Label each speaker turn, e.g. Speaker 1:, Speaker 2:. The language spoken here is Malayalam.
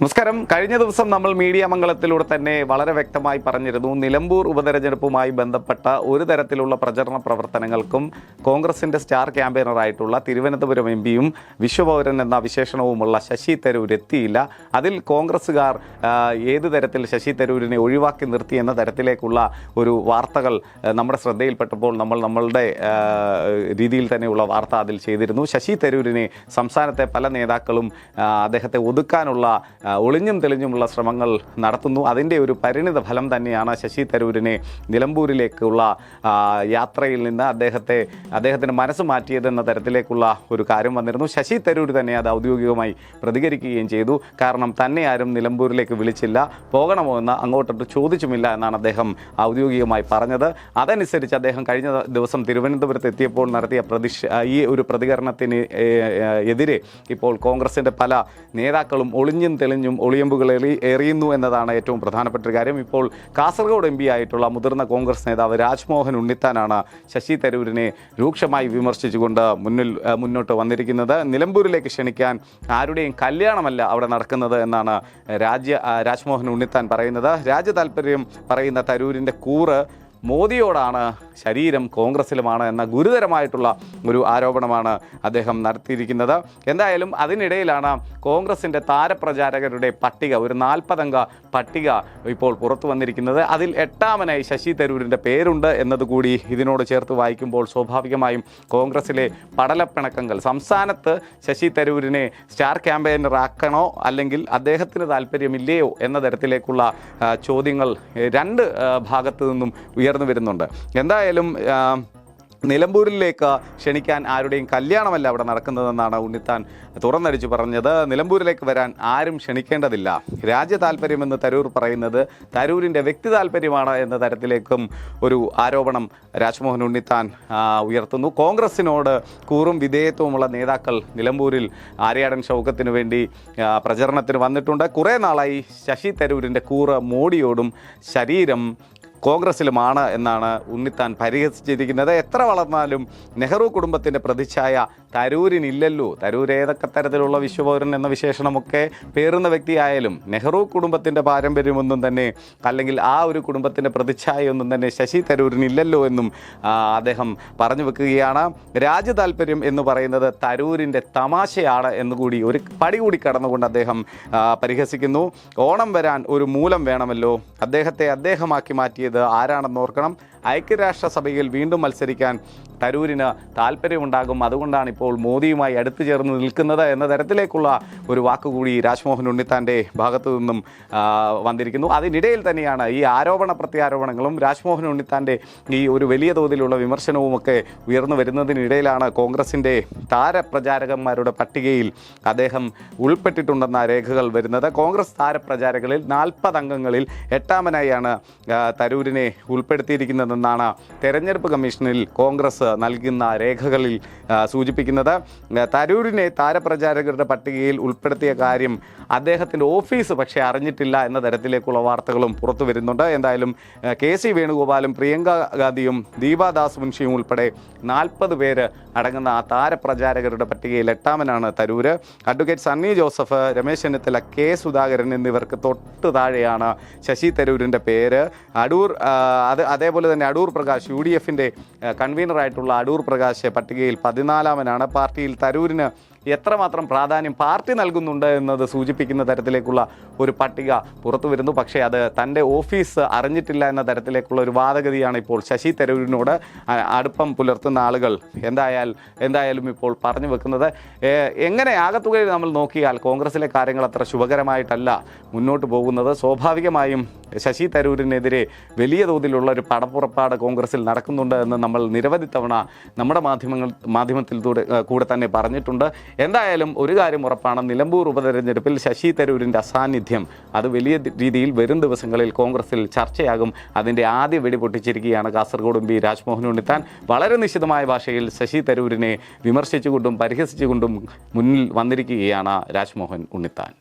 Speaker 1: നമസ്കാരം. കഴിഞ്ഞ ദിവസം നമ്മൾ മീഡിയ മംഗളത്തിലൂടെ തന്നെ വളരെ വ്യക്തമായി പറഞ്ഞിരുന്നു നിലമ്പൂർ ഉപതെരഞ്ഞെടുപ്പുമായി ബന്ധപ്പെട്ട ഒരു തരത്തിലുള്ള പ്രചരണ പ്രവർത്തനങ്ങൾക്കും കോൺഗ്രസിന്റെ സ്റ്റാർ ക്യാമ്പയിനറായിട്ടുള്ള തിരുവനന്തപുരം എം പിയും വിശ്വപൗരൻ എന്ന വിശേഷണവുമുള്ള ശശി തരൂർ എത്തിയില്ല. അതിൽ കോൺഗ്രസ്സുകാർ ഏത് തരത്തിൽ ശശി തരൂരിനെ ഒഴിവാക്കി നിർത്തി എന്ന തരത്തിലേക്കുള്ള ഒരു വാർത്തകൾ നമ്മുടെ ശ്രദ്ധയിൽപ്പെട്ടപ്പോൾ നമ്മൾ നമ്മളുടെ രീതിയിൽ തന്നെയുള്ള വാർത്ത അതിൽ ചെയ്തിരുന്നു. ശശി തരൂരിനെ സംസ്ഥാനത്തെ പല നേതാക്കളും അദ്ദേഹത്തെ ഒതുക്കാനുള്ള ഒളിഞ്ഞും തെളിഞ്ഞുമുള്ള ശ്രമങ്ങൾ നടത്തുന്നു. അതിന്റെ ഒരു പരിണിത ഫലം തന്നെയാണ് ശശി തരൂരിനെ നിലമ്പൂരിലേക്കുള്ള യാത്രയിൽ നിന്ന് അദ്ദേഹത്തെ അദ്ദേഹത്തിന് മനസ്സ് മാറ്റിയതെന്ന തരത്തിലേക്കുള്ള ഒരു കാര്യം വന്നിരുന്നു. ശശി തരൂർ തന്നെ അത് ഔദ്യോഗികമായി പ്രതികരിക്കുകയും ചെയ്തു. കാരണം തന്നെ ആരും നിലമ്പൂരിലേക്ക് വിളിച്ചില്ല. പോകണമോ എന്ന് അങ്ങോട്ടൊട്ട് ചോദിച്ചുമില്ല എന്നാണ് അദ്ദേഹം ഔദ്യോഗികമായി പറഞ്ഞത്. അതനുസരിച്ച് അദ്ദേഹം കഴിഞ്ഞ ദിവസം തിരുവനന്തപുരത്ത് എത്തിയപ്പോൾ നടത്തിയ പ്രതിഷ ഈ ഒരു പ്രതികരണത്തിന് എതിരെ ഇപ്പോൾ കോൺഗ്രസിന്റെ പല നേതാക്കളും ഒളിഞ്ഞും ഒളിയമ്പുകൾ എറി എറിയുന്നു എന്നതാണ് ഏറ്റവും പ്രധാനപ്പെട്ട ഒരു കാര്യം. ഇപ്പോൾ കാസർഗോഡ് എം ആയിട്ടുള്ള മുതിർന്ന കോൺഗ്രസ് നേതാവ് രാജ്മോഹൻ ഉണ്ണിത്താനാണ് ശശി തരൂരിനെ രൂക്ഷമായി വിമർശിച്ചുകൊണ്ട് മുന്നിൽ മുന്നോട്ട് വന്നിരിക്കുന്നത്. നിലമ്പൂരിലേക്ക് ക്ഷണിക്കാൻ ആരുടെയും കല്യാണമല്ല അവിടെ നടക്കുന്നത് എന്നാണ് രാജ്യ രാജ്മോഹൻ ഉണ്ണിത്താൻ പറയുന്നത്. രാജ്യ താല്പര്യം പറയുന്ന തരൂരിന്റെ കൂറ് മോദിയോടാണ് ശരീരം കോൺഗ്രസിലുമാണ് എന്ന ഗുരുതരമായിട്ടുള്ള ഒരു ആരോപണമാണ് അദ്ദേഹം നടത്തിയിരിക്കുന്നത്. എന്തായാലും അതിനിടയിലാണ് കോൺഗ്രസിന്റെ താരപ്രചാരകരുടെ പട്ടിക ഒരു നാൽപ്പതംഗ പട്ടിക ഇപ്പോൾ പുറത്തു വന്നിരിക്കുന്നത്. അതിൽ എട്ടാമനായി ശശി തരൂരിന്റെ പേരുണ്ട് എന്നതുകൂടി ഇതിനോട് ചേർത്ത് വായിക്കുമ്പോൾ സ്വാഭാവികമായും കോൺഗ്രസിലെ പടലപ്പിണക്കങ്ങൾ സംസ്ഥാനത്ത് ശശി തരൂരിനെ സ്റ്റാർ ക്യാമ്പയിനറാക്കണോ അല്ലെങ്കിൽ അദ്ദേഹത്തിന് താല്പര്യമില്ലയോ എന്ന തരത്തിലേക്കുള്ള ചോദ്യങ്ങൾ രണ്ട് ഭാഗത്തു നിന്നും ഉയർന്നു വരുന്നുണ്ട്. എന്തായാലും നിലമ്പൂരിലേക്ക് ക്ഷണിക്കാൻ ആരുടെയും കല്യാണമല്ല അവിടെ നടക്കുന്നതെന്നാണ് ഉണ്ണിത്താൻ തുറന്നടിച്ചു പറഞ്ഞത്. നിലമ്പൂരിലേക്ക് വരാൻ ആരും ക്ഷണിക്കേണ്ടതില്ല. രാജ്യ താല്പര്യമെന്ന് തരൂർ പറയുന്നത് തരൂരിന്റെ വ്യക്തി താല്പര്യമാണ് എന്ന തരത്തിലേക്കും ഒരു ആരോപണം രാജ്മോഹൻ ഉണ്ണിത്താൻ ഉയർത്തുന്നു. കോൺഗ്രസിനോട് കൂറും വിധേയത്വമുള്ള നേതാക്കൾ നിലമ്പൂരിൽ ആര്യാടൻ ഷൗക്കത്തിന് വേണ്ടി പ്രചരണത്തിന് വന്നിട്ടുണ്ട്. കുറേ നാളായി ശശി തരൂരിന്റെ കൂറ് മോഡിയോടും ശരീരം കോൺഗ്രസിലുമാണ് എന്നാണ് ഉണ്ണിത്താൻ പരിഹസിച്ചിരിക്കുന്നത്. എത്ര വളർന്നാലും നെഹ്റു കുടുംബത്തിന്റെ പ്രതിച്ഛായ തരൂരിനില്ലല്ലോ. തരൂർ ഏതൊക്കെ തരത്തിലുള്ള വിശ്വപൗരൻ എന്ന വിശേഷണമൊക്കെ പേറുന്ന വ്യക്തിയായാലും നെഹ്റു കുടുംബത്തിന്റെ പാരമ്പര്യമൊന്നും തന്നെ അല്ലെങ്കിൽ ആ ഒരു കുടുംബത്തിന്റെ പ്രതിച്ഛായയൊന്നും തന്നെ ശശി തരൂരിനില്ലല്ലോ എന്നും അദ്ദേഹം പറഞ്ഞു വെക്കുകയാണ്. രാജ്യ താല്പര്യം എന്ന് പറയുന്നത് തരൂരിന്റെ തമാശയാണ് എന്നുകൂടി ഒരു പടി കൂടി കടന്നുകൊണ്ട് അദ്ദേഹം പരിഹസിക്കുന്നു. ഓണം വരാൻ ഒരു മൂലം വേണമല്ലോ. അദ്ദേഹത്തെ അദ്ദേഹമാക്കി മാറ്റിയത് ആരാണെന്ന് ഓർക്കണം. ഐക്യരാഷ്ട്രസഭയിൽ വീണ്ടും മത്സരിക്കാൻ തരൂരിന് താല്പര്യമുണ്ടാകും. അതുകൊണ്ടാണ് ഇപ്പോൾ മോദിയുമായി അടുത്തു ചേർന്ന് നിൽക്കുന്നത് എന്ന തരത്തിലേക്കുള്ള ഒരു വാക്കുകൂടി രാജ്മോഹൻ ഉണ്ണിത്താന്റെ ഭാഗത്തു നിന്നും വന്നിരിക്കുന്നു. അതിനിടയിൽ തന്നെയാണ് ഈ ആരോപണ പ്രത്യാരോപണങ്ങളും രാജ്മോഹൻ ഉണ്ണിത്താന്റെ ഈ ഒരു വലിയ തോതിലുള്ള വിമർശനവുമൊക്കെ ഉയർന്നു വരുന്നതിനിടയിലാണ് കോൺഗ്രസിന്റെ താരപ്രചാരകന്മാരുടെ പട്ടികയിൽ അദ്ദേഹം ഉൾപ്പെട്ടിട്ടുണ്ടെന്ന രേഖകൾ വരുന്നത്. കോൺഗ്രസ് താരപ്രചാരകളിൽ നാൽപ്പത് അംഗങ്ങളിൽ എട്ടാമനായാണ് ആ, തരൂരിനെ ഉൾപ്പെടുത്തിയിരിക്കുന്നതെന്നാണ് തെരഞ്ഞെടുപ്പ് കമ്മീഷനിൽ കോൺഗ്രസ് നൽകുന്ന രേഖകളിൽ സൂചിപ്പിക്കുന്നത്. തരൂരിനെ താരപ്രചാരകരുടെ പട്ടികയിൽ ഉൾപ്പെടുത്തിയ കാര്യം അദ്ദേഹത്തിന്റെ ഓഫീസ് പക്ഷേ അറിഞ്ഞിട്ടില്ല എന്ന തരത്തിലേക്കുള്ള വാർത്തകളും പുറത്തു വരുന്നുണ്ട്. എന്തായാലും കെ സി വേണുഗോപാലും പ്രിയങ്ക ഗാന്ധിയും ദീപാദാസ് മുൻഷിയും ഉൾപ്പെടെ നാൽപ്പത് പേര് അടങ്ങുന്ന ആ താരപ്രചാരകരുടെ പട്ടികയിൽ എട്ടാമനാണ് തരൂര്. അഡ്വക്കേറ്റ് സണ്ണി ജോസഫ് രമേശ് ചെന്നിത്തല കെ സുധാകരൻ എന്നിവർക്ക് തൊട്ട് താഴെയാണ് ശശി തരൂരിന്റെ പേര്. അടൂർ അത് അതേപോലെ തന്നെ അടൂർ പ്രകാശ് യു ഡി എഫിന്റെ കൺവീനറായിട്ടുള്ള അടൂർ പ്രകാശ് പട്ടികയിൽ പതിനാലാമനാണ്. പാർട്ടിയിൽ തരൂരിന് എത്രമാത്രം പ്രാധാന്യം പാർട്ടി നൽകുന്നുണ്ട് എന്നത് സൂചിപ്പിക്കുന്ന തരത്തിലേക്കുള്ള ഒരു പട്ടിക പുറത്തു വരുന്നു. പക്ഷേ അത് തന്റെ ഓഫീസ് അറിഞ്ഞിട്ടില്ല എന്ന തരത്തിലേക്കുള്ള ഒരു വാദഗതിയാണ് ഇപ്പോൾ ശശി തരൂരിനോട് അടുപ്പം പുലർത്തുന്ന ആളുകൾ. എന്തായാൽ എന്തായാലും ഇപ്പോൾ പറഞ്ഞു വെക്കുന്നത് എങ്ങനെ ആകത്തുകയിൽ നമ്മൾ നോക്കിയാൽ കോൺഗ്രസിലെ കാര്യങ്ങൾ അത്ര ശുഭകരമായിട്ടല്ല മുന്നോട്ട് പോകുന്നത്. സ്വാഭാവികമായും ശശി തരൂരിനെതിരെ വലിയ തോതിലുള്ള ഒരു പടപ്പുറപ്പാട് കോൺഗ്രസിൽ നടക്കുന്നുണ്ട് എന്ന് നമ്മൾ നിരവധി തവണ നമ്മുടെ മാധ്യമങ്ങൾ മാധ്യമത്തിൽ കൂടെ കൂടെ തന്നെ പറഞ്ഞിട്ടുണ്ട്. എന്തായാലും ഒരു കാര്യം ഉറപ്പാണ്. നിലമ്പൂർ ഉപതെരഞ്ഞെടുപ്പിൽ ശശി തരൂരിന്റെ അസാന്നിധ്യം അത് വലിയ രീതിയിൽ വരും ദിവസങ്ങളിൽ കോൺഗ്രസിൽ ചർച്ചയാകും. അതിന്റെ ആദ്യ വെടി പൊട്ടിച്ചിരിക്കുകയാണ് കാസർഗോഡ് എം പി രാജ്മോഹൻ ഉണ്ണിത്താൻ. വളരെ നിശിതമായ ഭാഷയിൽ ശശി തരൂരിനെ വിമർശിച്ചുകൊണ്ടും പരിഹസിച്ചുകൊണ്ടും മുന്നിൽ വന്നിരിക്കുകയാണ് രാജ്മോഹൻ ഉണ്ണിത്താൻ.